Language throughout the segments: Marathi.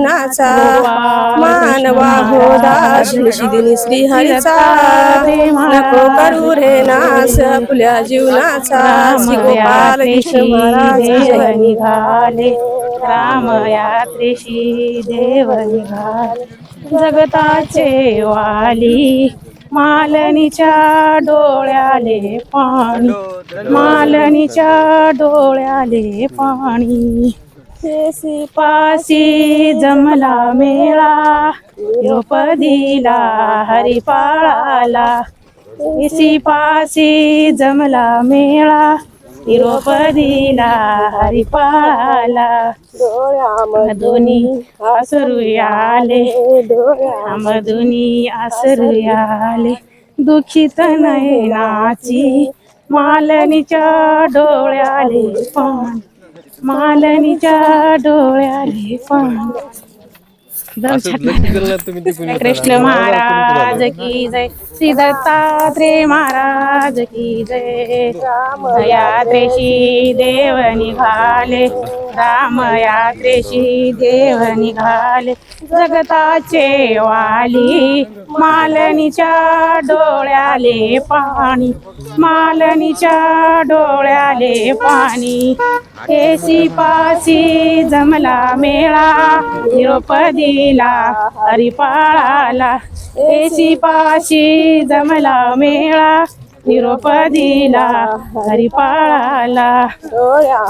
जीवनाचा मानवा होदा श्री हरीचा नको करू रे नास आपल्या जीवनाचा. श्री गोपाल कृष्ण महाराज जय. निघाले. राम यात्रेशी देव निघाले. जगताचे वाली मालनीच्या डोळ्याले पाणी. मालनीच्या डोळ्याले पाणी. केसी पासी जमला मेळा द्रौपदीला हरिपाळाला. केसी पासी जमला मेळा द्रौपदीला हरिपाळाला. मधुनी आसरुयाले मधुनी आसरुयाले दुखित नयनाची मालनीच्या डोळ्याले पाणी. मालनीच्या डोळ्याले पाणी कृष्ण महाराज की जय. श्री दत्तात्रेय महाराज की जय. यात्रेशी देव निघाले. राम यात्रेशी देव निघाले. जगताचे वाली मालनीच्या डोळ्याले पाणी मालनीच्या डोळ्याले पाणी. केसी पासी जमला मेळा द्रौपदीला हरिपाळाला. एसी पाशी जमला मेळा द्रौपदीला हरिपाळाला.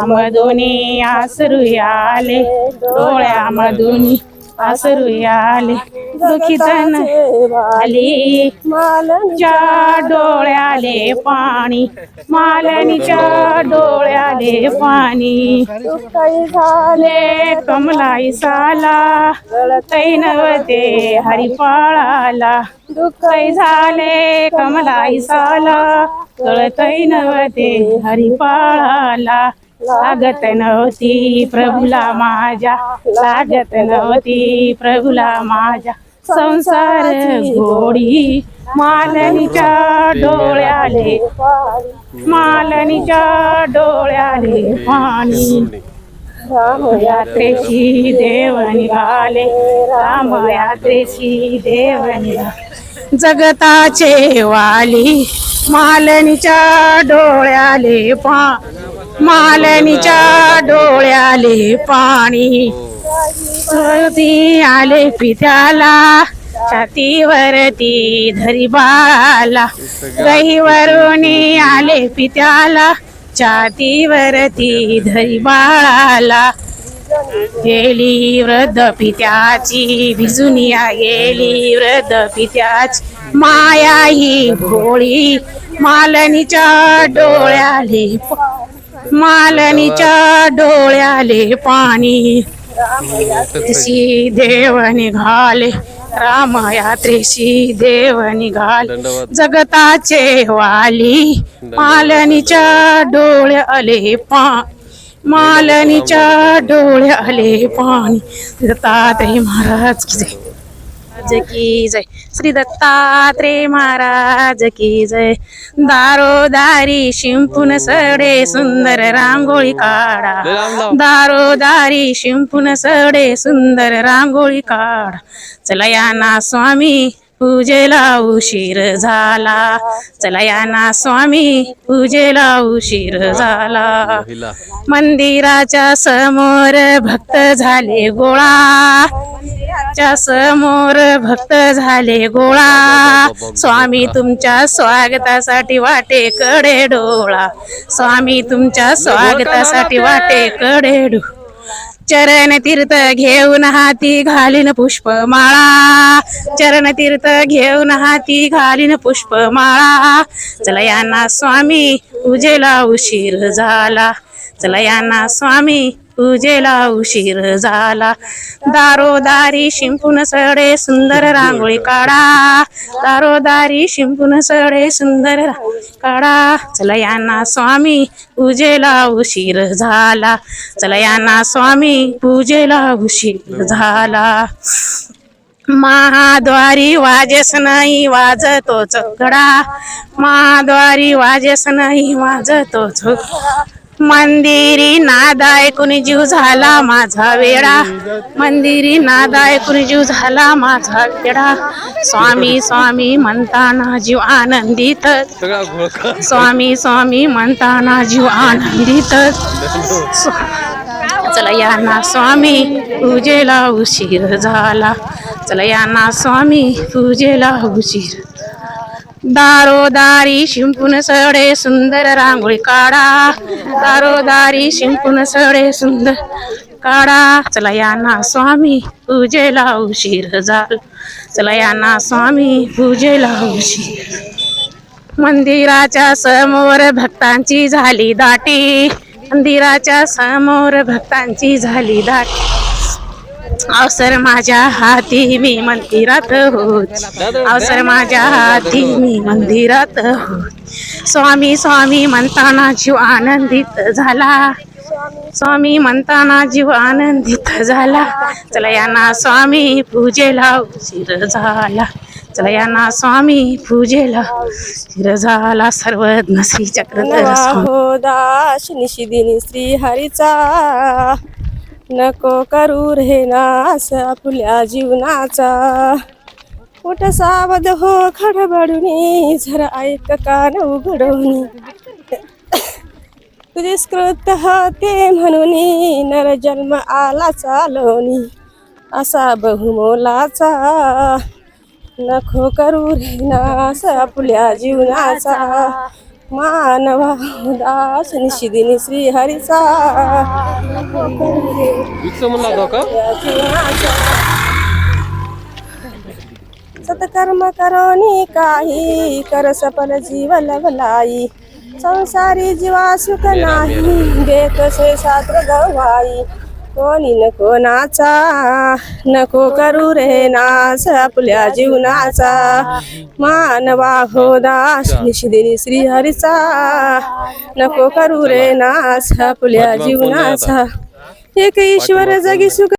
मधुनी आसरुयाले डोळ्यामधून आसरुयाले दुखितन आली. मालनीच्या डोळ्याले पाणी मालनीच्या डोळ्याले पाणी. झाले कमलाई साला तैनवते हरिपाळाला. दुःखई झाले कमलाई साला कळतै नवते हरिपाळाला. लागत नव्हती प्रभुला माझ्या लागत नव्हती प्रभुला माझ्या. संसार घोडी मालनीच्या डोळ्याले मालनीच्या डोळ्याले पाणी. रामयात्रेशी देव निघाले राम देव निघाले. जगताचे वाली मालनीच्या डोळ्याले पा मालनीच्या डोळ्याले पाणी. ती आले पित्याला छातीवरती धरी बाळाला गहीवरून आले पित्याला छातीवरती धरी बाळाला गेली वृद्ध पित्याची भिजुनिया गेली वृद्ध पित्याची. माया ही भोळी मालनीच्या डोळ्याले मालनीच्या डोळ्याले पाणी. यात्रेशी देव निघाले राम यात्रेशी देव निघाले. जगताचे वाली मालनीच्या डोळ्याले पा मालनीच्या डोळ्याले पाणी. दत्तात्रय महाराज की महाराज की जय. श्री दत्तात्रेय महाराज की जय. दारोदारी शिंपून सडे सुंदर रांगोळी काढा. दारोदारी शिंपून सडे सुंदर रांगोळी काढा. चला या ना स्वामी. पूजेला उशीर झाला. चला या ना स्वामी पूजेला उशीर झाला. मंदिराच्या समोर भक्त झाले गोळा. च्या समोर भक्त झाले गोळा. स्वामी तुमच्या स्वागतासाठी वाटे कडे डोळा. स्वामी तुमच्या स्वागतासाठी वाटे कडे डोळा. चरण तीर्थ घेऊन हाती घालीन पुष्पमाळा. चरण तीर्थ घेऊन हाती घालीन पुष्पमाळा. चला यांना स्वामी पूजेला उशीर झाला. चला यांना स्वामी पूजेला उशीर झाला. दारोदारी शिंपून सडे सुंदर रांगोळी काढा. दारोदारी शिंपून सडे सुंदर काढा. चला यांना स्वामी पूजेला उशीर झाला. चला यांना स्वामी पूजेला उशीर झाला. महाद्वारी वाजेस नाही वाजतोच गडा. महाद्वारी वाजेस नाही वाजतोच मंदिरी नाद ऐकून जीव झाला माझा वेडा. मंदिरी नाद ऐकून जीव झाला माझा वेडा. स्वामी स्वामी म्हणताना जीव आनंदित स्वामी स्वामी म्हणताना जीव आनंदित चला या ना स्वामी पूजेला उशीर झाला. चला या ना स्वामी पूजेला उशीर दारोदारी शिंपून सडे सुंदर रांगोळी काढा. दारोदारी शिंपून सडे सुंदर काढा. चला या ना स्वामी पूजेला उशीर झाला. चला या ना स्वामी पूजेला उशीर मंदिराच्या समोर भक्तांची झाली दाटी. मंदिराच्या समोर भक्तांची झाली दाटी. अवसर माझ्या हाती मी मंदिरात होत. अवसर माझ्या हाती मी मंदिरात होत. स्वामी स्वामी म्हणताना जीव आनंदित झाला. स्वामी म्हणताना जीव आनंदित झाला. चला या ना स्वामी पूजेला उशीर झाला. चला या ना स्वामी पूजेला उशीर झाला. सर्वज्ञ श्री चक्रधर स्वामी हो दास निशिदिनी श्री हरीचा. नको करू रे नास आपल्या जीवनाचा. कुठ सावध हो खडबडुनी जरा ऐक कान उघडून. तुझीस्कृत होते म्हणून नर जन्म आला चालवणी असा बहुमोलाचा. नको करू रे नास आपल्या जीवनाचा. मानवा दास निशिदिनी श्री हरीचा. सतकर्म करोनी काही कर सफल जीव लवलाई संसारी जीवा सुख नाही देत से सात्र गवाई. कोणी नको नाचा नको करू रे नास आपल्या जीवनाचा. मानवा हो दास निशिदिनी श्री हरीचा नको करू रे नास आपल्या जीवनाचा. एक ईश्वर जगी सुख